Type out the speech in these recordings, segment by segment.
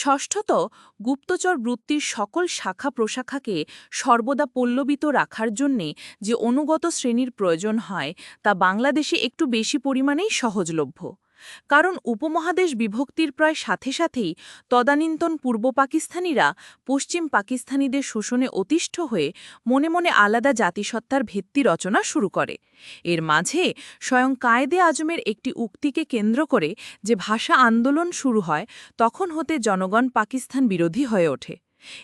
ষষ্ঠত গুপ্তচর বৃত্তির সকল শাখা প্রশাখাকে সর্বদা পল্লবিত রাখার জন্যে যে অনুগত শ্রেণির প্রয়োজন হয়, তা বাংলাদেশে একটু বেশি পরিমাণেই সহজলভ্য। কারণ উপমহাদেশ বিভক্তির প্রায় সাথে সাথেই তদানীন্তন পূর্ব পাকিস্তানিরা পশ্চিম পাকিস্তানিদের শোষণে অতিষ্ঠ হয়ে মনে মনে আলাদা জাতিসত্তার ভিত্তি রচনা শুরু করে। এর মাঝে স্বয়ং কায়েদে আজমের একটি উক্তিকে কেন্দ্র করে যে ভাষা আন্দোলন শুরু হয়, তখন হতে জনগণ পাকিস্তান বিরোধী হয়ে ওঠে।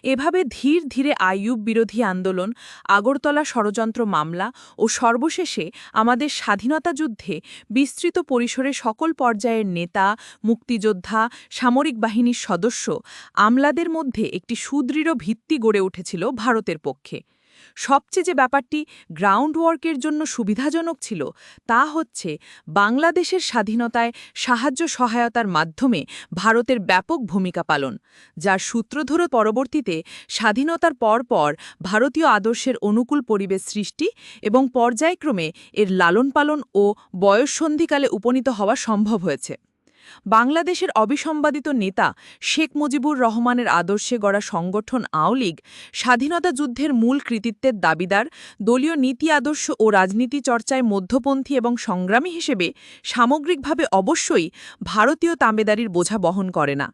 এভাবে ধীর ধীরে আইয়ুব বিরোধী আন্দোলন, আগরতলা ষড়যন্ত্র মামলা ও সর্বশেষে আমাদের স্বাধীনতা যুদ্ধে বিস্তৃত পরিসরে সকল পর্যায়ের নেতা, মুক্তিযোদ্ধা, সামরিক বাহিনীর সদস্য আমলাদের মধ্যে একটি সুদৃঢ় ভিত্তি গড়ে উঠেছিল ভারতের পক্ষে। সবচেয়ে যে ব্যাপারটি গ্রাউন্ড ওয়ার্কের জন্য সুবিধাজনক ছিল, তা হচ্ছে বাংলাদেশের স্বাধীনতায় সাহায্য সহায়তার মাধ্যমে ভারতের ব্যাপক ভূমিকা পালন, যার সূত্রধর পরবর্তীতে স্বাধীনতার পর পর ভারতীয় আদর্শের অনুকূল পরিবেশ সৃষ্টি এবং পর্যায়ক্রমে এর লালন পালন ও বয়ঃসন্ধিকালে উপনীত হওয়া সম্ভব হয়েছে। বাংলাদেশের অবিসম্বাদিত নেতা শেখ মুজিবুর রহমানের আদর্শে গড়া সংগঠন আওলীগ স্বাধীনতা যুদ্ধের মূল কৃতিত্বের দাবিদার, দলীয় নীতি আদর্শ ও রাজনীতি চর্চায় মধ্যপন্থী এবং সংগ্রামী হিসেবে সামগ্রিকভাবে অবশ্যই ভারতীয় তাঁবেদারির বোঝা বহন করে না।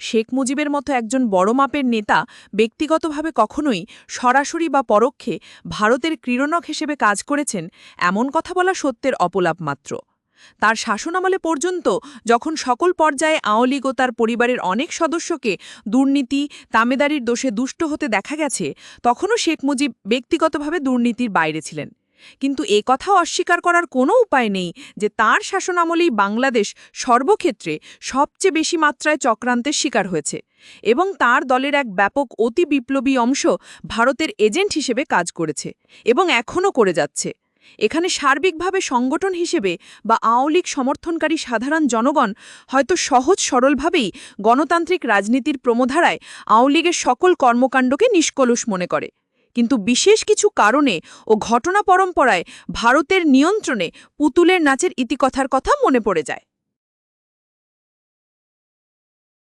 শেখ মুজিবের মতো একজন বড় মাপের নেতা ব্যক্তিগতভাবে কখনোই সরাসরি বা পরোক্ষে ভারতের ক্রীড়নক হিসেবে কাজ করেছেন এমন কথা বলা সত্যের অপলাপ মাত্র। তার শাসনামলে পর্যন্ত যখন সকল পর্যায়ে আওয়ালীগ ও তার পরিবারের অনেক সদস্যকে দুর্নীতি, তামেদারির দোষে দুষ্ট হতে দেখা গেছে, তখনও শেখ মুজিব ব্যক্তিগতভাবে দুর্নীতির বাইরে ছিলেন। কিন্তু এ কথাও অস্বীকার করার কোনো উপায় নেই যে তার শাসনামলেই বাংলাদেশ সর্বক্ষেত্রে সবচেয়ে বেশি মাত্রায় চক্রান্তের শিকার হয়েছে এবং তার দলের এক ব্যাপক অতি বিপ্লবী অংশ ভারতের এজেন্ট হিসেবে কাজ করেছে এবং এখনও করে যাচ্ছে। এখানে সার্বিকভাবে সংগঠন হিসেবে বা আওলিক সমর্থনকারী সাধারণ জনগণ হয়তো সহজ সরলভাবেই গণতান্ত্রিক রাজনীতির প্রমোধারায় আওলিগের সকল কর্মকাণ্ডকে নিষ্কলুষ মনে করে। কিন্তু বিশেষ কিছু কারণে ও ঘটনা পরম্পরায় ভারতের নিয়ন্ত্রণে পুতুলের নাচের ইতিকথার কথা মনে পড়ে যায়।